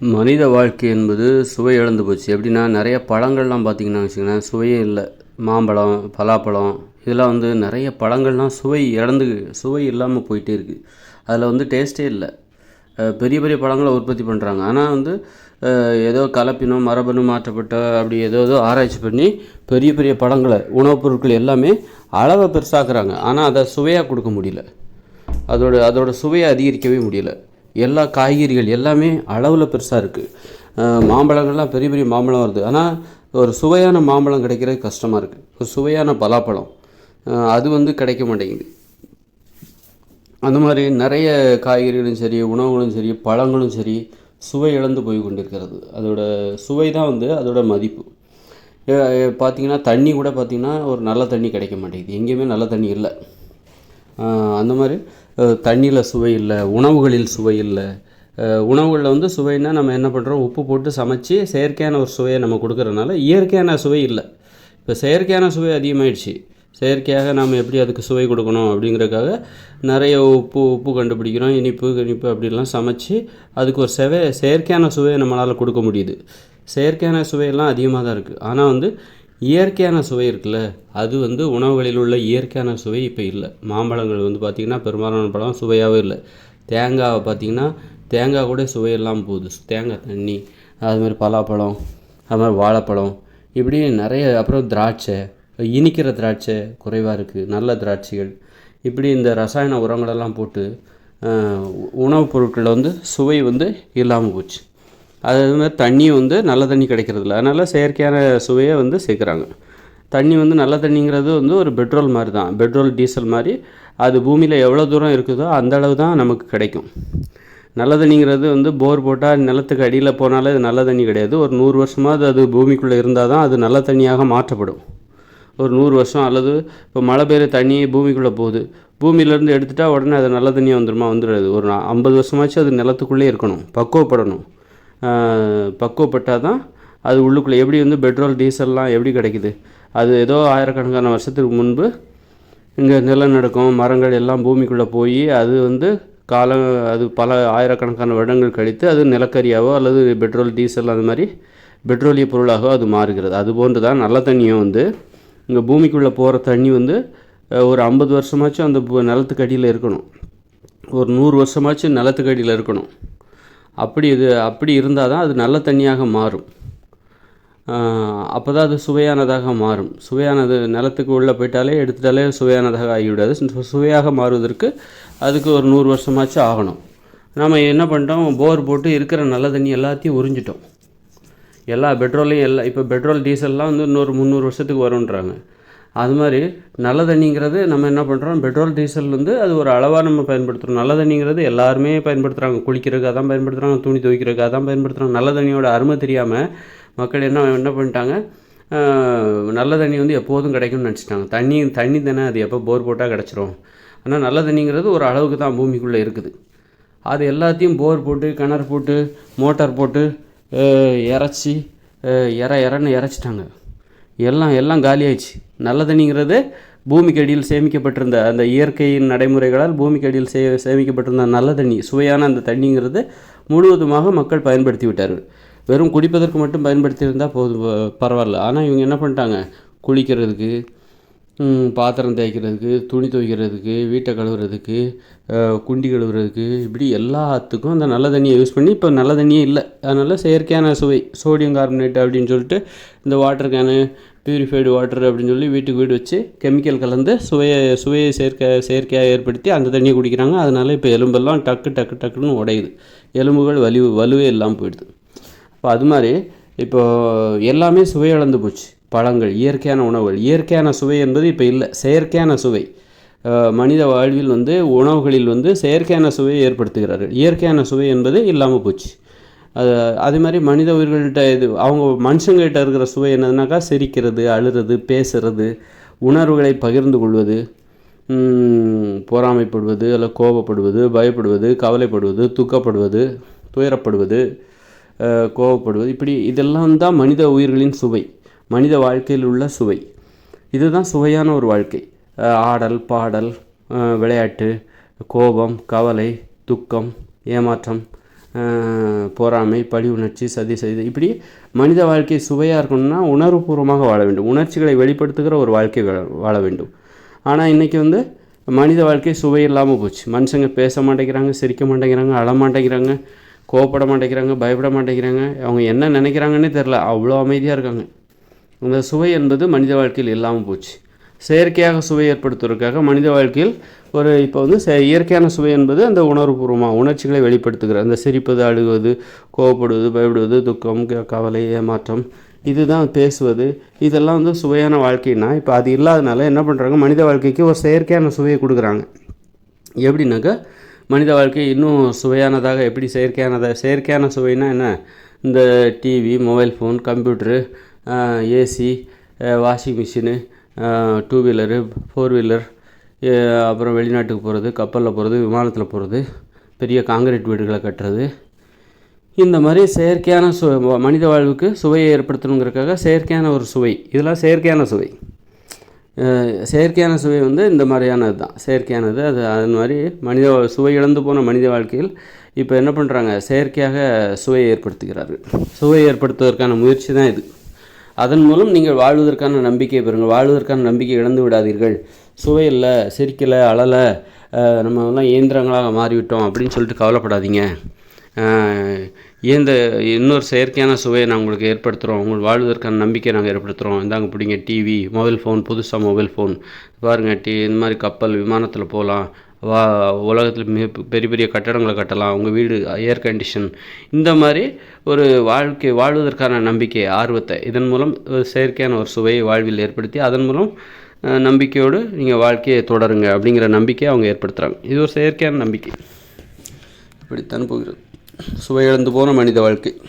மனித வாழ்க்கை என்பது சுவை இழந்து போச்சு. எப்படின்னா நிறைய பழங்கள்லாம் பார்த்திங்கன்னா வச்சுக்கோங்களேன் சுவையே இல்லை. மாம்பழம் பலாப்பழம் இதெல்லாம் வந்து நிறைய பழங்கள்லாம் சுவை இழந்து சுவை இல்லாமல் போயிட்டே இருக்குது அதில் வந்து டேஸ்ட்டே இல்லை. பெரிய பெரிய பழங்களை உற்பத்தி பண்ணுறாங்க ஆனால் வந்து ஏதோ கலப்பினம் மரபணு மாற்றப்பட்ட அப்படி ஏதோ ஏதோ ஆராய்ச்சி பண்ணி பெரிய பெரிய பழங்களை உணவுப் பொருட்கள் எல்லாமே அளவை பெருசாக்குறாங்க. ஆனால் அதை சுவையாக கொடுக்க முடியல. அதோட அதோட சுவையை அதிகரிக்கவே முடியல. எல்லா காய்கறிகள் எல்லாமே அளவில் பெருசாக இருக்குது மாம்பழங்கள்லாம் பெரிய பெரிய மாம்பழம் வருது. ஆனால் ஒரு சுவையான மாம்பழம் கிடைக்கிறது கஷ்டமாக இருக்குது ஒரு சுவையான பலாப்பழம். அது வந்து கிடைக்க மாட்டேங்குது. அந்த மாதிரி நிறைய காய்கறிகளும் சரி உணவுகளும் சரி பழங்களும் சரி சுவை இழந்து போய் கொண்டிருக்கிறது. அதோட சுவை தான் வந்து அதோட மதிப்பு. பார்த்திங்கன்னா பார்த்தீங்கன்னா தண்ணி கூட பார்த்திங்கன்னா ஒரு நல்ல தண்ணி கிடைக்க மாட்டேங்குது. எங்கேயுமே நல்ல தண்ணி இல்லை. அந்த மாதிரி தண்ணியில் சுவை இல்லை உணவுகளில் சுவை இல்லை. உணவுகளில் வந்து சுவைன்னா நம்ம என்ன பண்ணுறோம் உப்பு போட்டு சமைச்சு செயற்கையான ஒரு சுவையை நம்ம கொடுக்குறதுனால இயற்கையான சுவை இல்லை. இப்போ செயற்கையான சுவை அதிகமாயிடுச்சு. செயற்கையாக நாம் எப்படி அதுக்கு சுவை கொடுக்கணும் அப்படிங்கிறதுக்காக நிறைய உப்பு உப்பு கண்டுபிடிக்கிறோம் இனிப்பு இனிப்பு அப்படிலாம் சமைச்சு அதுக்கு ஒரு செவை செயற்கையான சுவையை நம்மளால் கொடுக்க முடியுது. செயற்கையான சுவையெல்லாம் அதிகமாக தான் இருக்குது ஆனால் வந்து இயற்கையான சுவை இருக்குல்ல அது வந்து உணவுகளில் உள்ள இயற்கையான சுவை இப்போ இல்லை. மாம்பழங்கள் வந்து பார்த்திங்கன்னா பெரும்பாலான பழம் சுவையாகவே இல்லை. தேங்காவை பார்த்திங்கன்னா தேங்காய் கூட சுவையெல்லாம் போகுது. தேங்காய் தண்ணி அது மாதிரி பலாப்பழம் அது மாதிரி வாழைப்பழம் இப்படி நிறைய அப்புறம் திராட்சை இனிக்கிற திராட்சை குறைவாக இருக்குது நல்ல திராட்சைகள். இப்படி இந்த ரசாயன உரங்களெல்லாம் போட்டு உணவுப் பொருட்களில் வந்து சுவை வந்து இல்லாமல் போச்சு. அது மாதிரி தண்ணியும் வந்து நல்ல தண்ணி கிடைக்கிறதில்ல. அதனால் செயற்கையான சுவையை வந்து சேர்க்குறாங்க. தண்ணி வந்து நல்ல தண்ணிங்கிறது வந்து ஒரு பெட்ரோல் மாதிரி தான் பெட்ரோல் டீசல் மாதிரி அது பூமியில் எவ்வளோ தூரம் இருக்குதோ அந்த அளவு தான் நமக்கு கிடைக்கும். நல்ல தண்ணிங்கிறது வந்து போர் போட்டால் நிலத்துக்கு அடியில் போனாலே அது நல்ல தண்ணி கிடையாது. ஒரு நூறு வருஷமாக அது பூமிக்குள்ளே இருந்தால் தான் அது நல்ல தண்ணியாக மாற்றப்படும். ஒரு நூறு வருஷம் அல்லது இப்போ மழை பெய்கிற தண்ணி பூமிக்குள்ளே போகுது. பூமியிலேருந்து எடுத்துட்டால் உடனே அது நல்ல தண்ணியாக வந்துருமா? வந்துடாது. ஒரு ஐம்பது வருஷமாச்சும் அது நிலத்துக்குள்ளே இருக்கணும். பக்குவப்படணும். பக்குவப்பட்டால் தான் அது உள்ளுக்குள்ளே எப்படி வந்து பெட்ரோல் டீசல்லாம் எப்படி கிடைக்குது? அது ஏதோ ஆயிரக்கணக்கான வருஷத்துக்கு முன்பு இங்கே நிலநடுக்கம் மரங்கள் எல்லாம் பூமிக்குள்ளே போய் அது வந்து காலம் அது பல ஆயிரக்கணக்கான வருடங்கள் கழித்து அது நிலக்கரியாவோ அல்லது பெட்ரோல் டீசல் அது மாதிரி பெட்ரோலிய பொருளாகவோ அது மாறுகிறது. அது போன்று தான் நல்ல தண்ணியும் வந்து இங்கே பூமிக்குள்ளே போகிற தண்ணி வந்து ஒரு ஐம்பது வருஷமாச்சும் அந்த பூ- நிலத்துக்கு அடியில் இருக்கணும். ஒரு நூறு வருஷமாச்சும் நிலத்துக்கடியில் இருக்கணும். அப்படி இது அப்படி இருந்தால் தான் அது நல்ல தண்ணியாக மாறும். அப்போ தான் அது சுவையானதாக மாறும். சுவையானது நிலத்துக்கு உள்ளே போயிட்டாலே எடுத்துட்டாலே சுவையானதாக ஆகிவிடாது. சுவையாக மாறுவதற்கு அதுக்கு ஒரு நூறு வருஷமாச்சும் ஆகணும். நம்ம என்ன பண்ணிட்டோம்? போர் போட்டு இருக்கிற நல்ல தண்ணி எல்லாத்தையும் உறிஞ்சிட்டோம். எல்லா பெட்ரோலையும் எல்லா இப்போ பெட்ரோல் டீசல்லாம் வந்து இன்னொரு முந்நூறு வருஷத்துக்கு வரும்ன்றாங்க. அது மாதிரி நல்ல தண்ணிங்கிறது நம்ம என்ன பண்ணுறோம் பெட்ரோல் டீசல் வந்து அது ஒரு அளவாக நம்ம பயன்படுத்துகிறோம் நல்ல தண்ணிங்கிறது எல்லாருமே பயன்படுத்துகிறாங்க குளிக்கிறதுக்காக தான் பயன்படுத்துகிறாங்க துணி துவைக்கிறதுக்காக தான் பயன்படுத்துகிறாங்க நல்ல தண்ணியோட அருமை தெரியாமல் மக்கள் என்ன என்ன பண்ணிட்டாங்க? நல்ல தண்ணி வந்து எப்போதும் கிடைக்கும்னு நினச்சிட்டாங்க. தண்ணி தண்ணி தானே அது எப்போ போர் போட்டால் கிடச்சிரும். ஆனால் நல்ல தண்ணிங்கிறது ஒரு அளவுக்கு தான் பூமிக்குள்ளே இருக்குது. அது எல்லாத்தையும் போர் போட்டு கிணறு போட்டு மோட்டார் போட்டு இறச்சி இற இறன்னு இறைச்சிட்டாங்க. எல்லாம் எல்லாம் காலியாயிடுச்சு. நல்ல தண்ணிங்கிறது பூமிக்கு அடியில் சேமிக்கப்பட்டிருந்த அந்த இயற்கையின் நடைமுறைகளால் பூமிக்கு அடியில் சே சேமிக்கப்பட்டிருந்த நல்ல தண்ணி சுவையான அந்த தண்ணிங்கிறது முழுவதுமாக மக்கள் பயன்படுத்தி விட்டார்கள். வெறும் குடிப்பதற்கு மட்டும் பயன்படுத்தியிருந்தால் போதும் பரவாயில்ல. ஆனால் இவங்க என்ன பண்ணிட்டாங்க? குளிக்கிறதுக்கு பாத்திரம் தேய்க்கிறதுக்கு துணி துவைக்கிறதுக்கு வீட்டை கழுவுறதுக்கு குண்டி கழுவுறதுக்கு இப்படி எல்லாத்துக்கும் அந்த நல்ல தண்ணியை யூஸ் பண்ணி இப்போ நல்ல தண்ணியே இல்லை. அதனால் செயற்கையான சுவை சோடியம் கார்பனேட் அப்படின்னு சொல்லிட்டு இந்த வாட்டர் கேனு பியூரிஃபைடு வாட்டர் அப்படின்னு சொல்லி வீட்டுக்கு வீடு வச்சு கெமிக்கல் கலந்து சுவையை சுவையை செயற்கை செயற்கையாக ஏற்படுத்தி அந்த தண்ணியை குடிக்கிறாங்க. அதனால் இப்போ எலும்பெல்லாம் டக்கு டக்கு டக்குன்னு உடையுது. எலும்புகள் வலி வலுவே இல்லாமல் போயிடுது. அப்போ அது மாதிரி இப்போ எல்லாமே சுவையிழந்து போச்சு. பழங்கள் இயற்கையான உணவுகள். இயற்கையான சுவை என்பது இப்போ இல்லை. செயற்கையான சுவை. மனித வாழ்வில் வந்து உணவுகளில் வந்து செயற்கையான சுவையை ஏற்படுத்துகிறார்கள். இயற்கையான சுவை என்பது இல்லாமல் போச்சு. அது அதே மாதிரி மனித உயிர்கள்கிட்ட இது அவங்க மனுஷங்கள்கிட்ட இருக்கிற சுவை என்னதுனாக்கா சிரிக்கிறது அழுறது பேசுறது உணர்வுகளை பகிர்ந்து கொள்வது பொறாமைப்படுவது அல்ல கோபப்படுவது பயப்படுவது கவலைப்படுவது துக்கப்படுவது துயரப்படுவது கோபப்படுவது இப்படி இதெல்லாம் தான் மனித உயிர்களின் சுவை. மனித வாழ்க்கையில் உள்ள சுவை. இதுதான் சுவையான ஒரு வாழ்க்கை. ஆடல் பாடல் விளையாட்டு கோபம் கவலை துக்கம் ஏமாற்றம் பொறாமை பழி உணர்ச்சி சதி செய்து இப்படி மனித வாழ்க்கை சுவையாக இருக்கணும்னா உணர்வுபூர்வமாக வாழ வேண்டும். உணர்ச்சிகளை வெளிப்படுத்துகிற ஒரு வாழ்க்கை வாழ வேண்டும். ஆனால் இன்றைக்கி வந்து மனித வாழ்க்கை சுவை இல்லாமல் போச்சு. மனுஷங்க பேச மாட்டேங்கிறாங்க சிரிக்க மாட்டேங்கிறாங்க அழ மாட்டேங்கிறாங்க கோவப்பட மாட்டேங்கிறாங்க பயப்பட மாட்டேங்கிறாங்க. அவங்க என்ன நினைக்கிறாங்கன்னே தெரில அவ்வளோ அமைதியாக இருக்காங்க. அந்த சுவை என்பது மனித வாழ்க்கையில் இல்லாமல் போச்சு. செயற்கையாக சுவை ஏற்படுத்துவதற்காக மனித வாழ்க்கையில் ஒரு இப்போ வந்து இயற்கையான சுவை என்பது அந்த உணர்வுபூர்வமாக உணர்ச்சிகளை வெளிப்படுத்துகிற அந்த சிரிப்பது அழுகுவது கோவப்படுவது பயப்படுவது துக்கம் க- கவலை ஏமாற்றம் இதுதான் பேசுவது. இதெல்லாம் வந்து சுவையான வாழ்க்கைனா இப்போ அது இல்லாதனால என்ன பண்ணுறாங்க மனித வாழ்க்கைக்கு ஒரு செயற்கையான சுவையை கொடுக்குறாங்க. எப்படின்னாக்கா மனித வாழ்க்கை இன்னும் சுவையானதாக எப்படி செயற்கையானதாக செயற்கையான சுவைனா என்ன? இந்த TV mobile phone computer AC washing machine two wheeler four wheeler அப்புறம் வெளிநாட்டுக்கு போகிறது கப்பலில் போகிறது விமானத்தில் போகிறது பெரிய காங்கிரீட் வீடுகளை கட்டுறது. இந்த மாதிரி செயற்கையான சு மனித வாழ்வுக்கு சுவையை ஏற்படுத்தணுங்கிறதுக்காக செயற்கையான ஒரு சுவை. இதெல்லாம் செயற்கையான சுவை. செயற்கையான சுவை வந்து இந்த மாதிரியானது தான். செயற்கையானது அது அது மாதிரி மனித சுவை இழந்து போன மனித வாழ்க்கையில் இப்போ என்ன பண்ணுறாங்க செயற்கையாக சுவையை ஏற்படுத்துகிறார்கள். சுவை ஏற்படுத்துவதற்கான முயற்சி தான் இது. அதன் மூலம் நீங்கள் வாழ்வதற்கான நம்பிக்கையை பெறுங்கள். வாழ்வதற்கான நம்பிக்கை இழந்து விடாதீர்கள். சுவையில்லை சிரிக்கலை அழலை நம்ம எல்லாம் இயந்திரங்களாக மாறிவிட்டோம் அப்படின்னு சொல்லிட்டு கவலைப்படாதீங்க. ஆஹ் இன்னொரு செயற்கையான சுவையை நான் உங்களுக்கு ஏற்படுத்துகிறோம் உங்களுக்கு வாழ்வதற்கான நம்பிக்கை நாங்கள் ஏற்படுத்துகிறோம் இந்தாங்க பிடிங்க டிவி மொபைல் ஃபோன் புதுசாக மொபைல் ஃபோன். பாருங்கள் டி இந்த மாதிரி கப்பல் விமானத்தில் போகலாம். வா உலகத்தில் மிக பெ- பெரிய பெரிய கட்டடங்களை கட்டலாம் உங்கள் வீடு ஏர் கண்டிஷன் இந்த மாதிரி ஒரு வாழ்க்கை வாழ்வதற்கான நம்பிக்கை ஆர்வத்தை இதன் மூலம் ஒரு செயற்கையான ஒரு சுவையை வாழ்வில் ஏற்படுத்தி அதன் மூலம் நம்பிக்கையோடு நீங்கள் வாழ்க்கையை தொடருங்க அப்படிங்கிற நம்பிக்கையை அவங்க ஏற்படுத்துகிறாங்க இது ஒரு செயற்கையான நம்பிக்கை. இப்படித்தான் போகிறது. சுவையிழந்து போன மனித வாழ்க்கை.